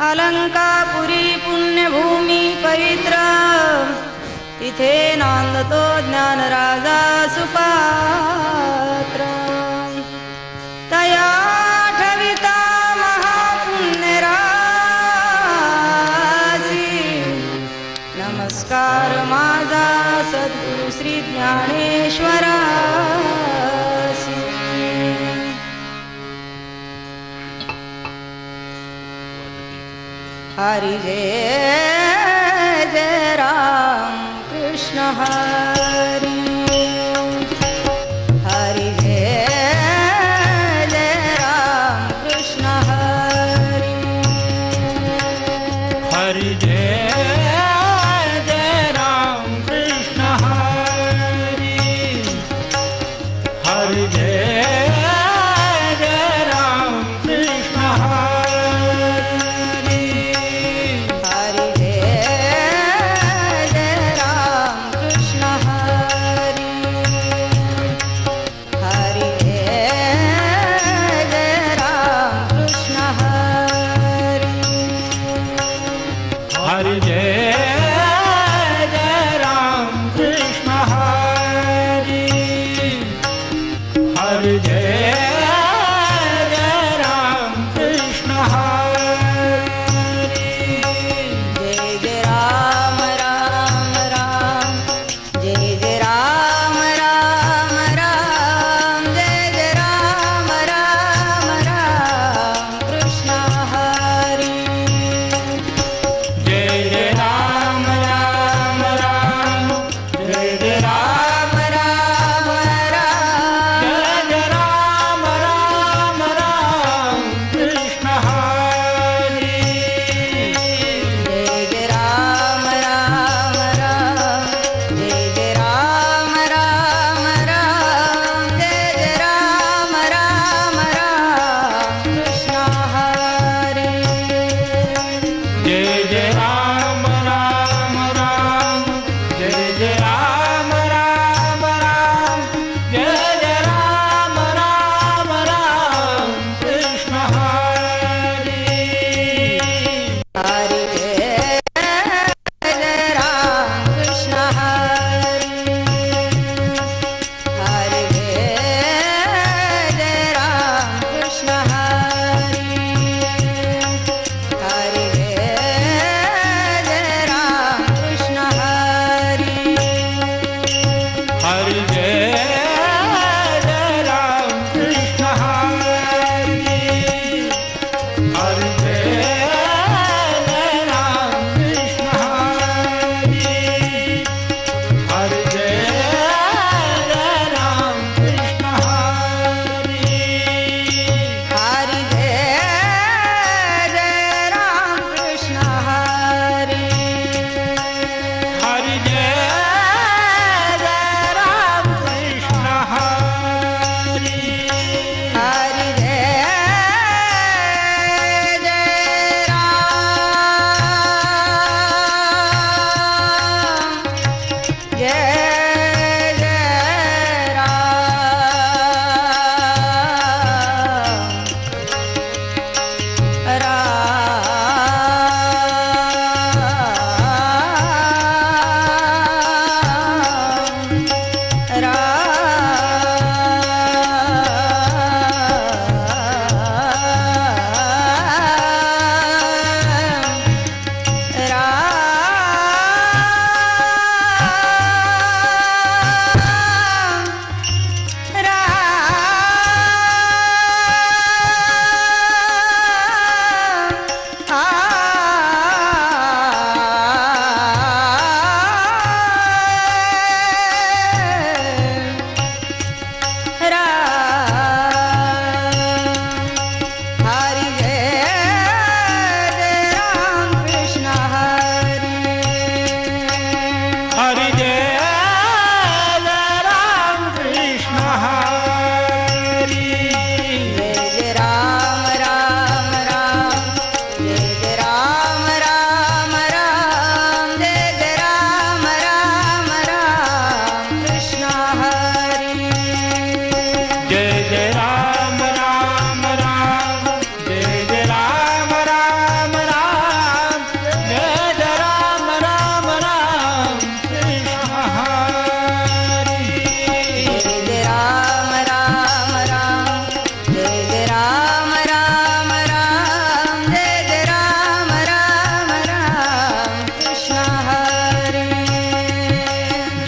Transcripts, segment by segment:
अलंकापुरी पुण्यभूमी पवित्र. तिथे नांदतो ज्ञानराजा सुपात्र. तया ठविता महापुण्यरासी नमस्कार माझा सद्गुरु श्री ज्ञानेश्वरा. हरि जय जय राम कृष्ण हरि। हरि जय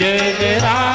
जय राम